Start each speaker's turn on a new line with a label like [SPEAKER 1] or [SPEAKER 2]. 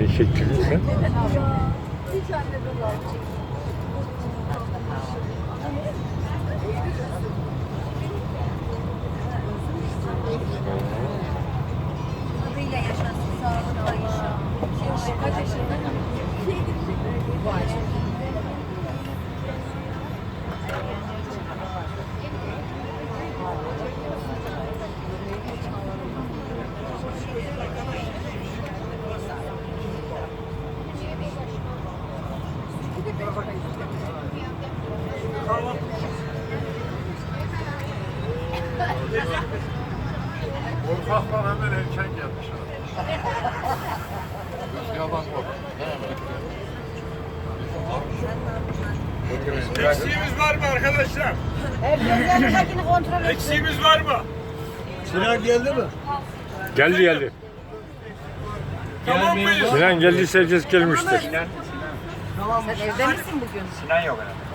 [SPEAKER 1] Sen?
[SPEAKER 2] Adıyla yaşasın, sağlıkla inşallah. Kaç?
[SPEAKER 3] Korkaklar hemen erken gelmiş. Rüzgardan kork.
[SPEAKER 4] Eksiğimiz var mı arkadaşlar?
[SPEAKER 2] Kontrol et.
[SPEAKER 4] Eksiğimiz var mı?
[SPEAKER 3] Sinan geldi mi?
[SPEAKER 1] Geldi geldi.
[SPEAKER 4] Tamam mıyız?
[SPEAKER 1] Sinan geldiyse herkes gelmiştir.
[SPEAKER 2] Sen evde misin bugün?
[SPEAKER 4] Sinan yok herhalde.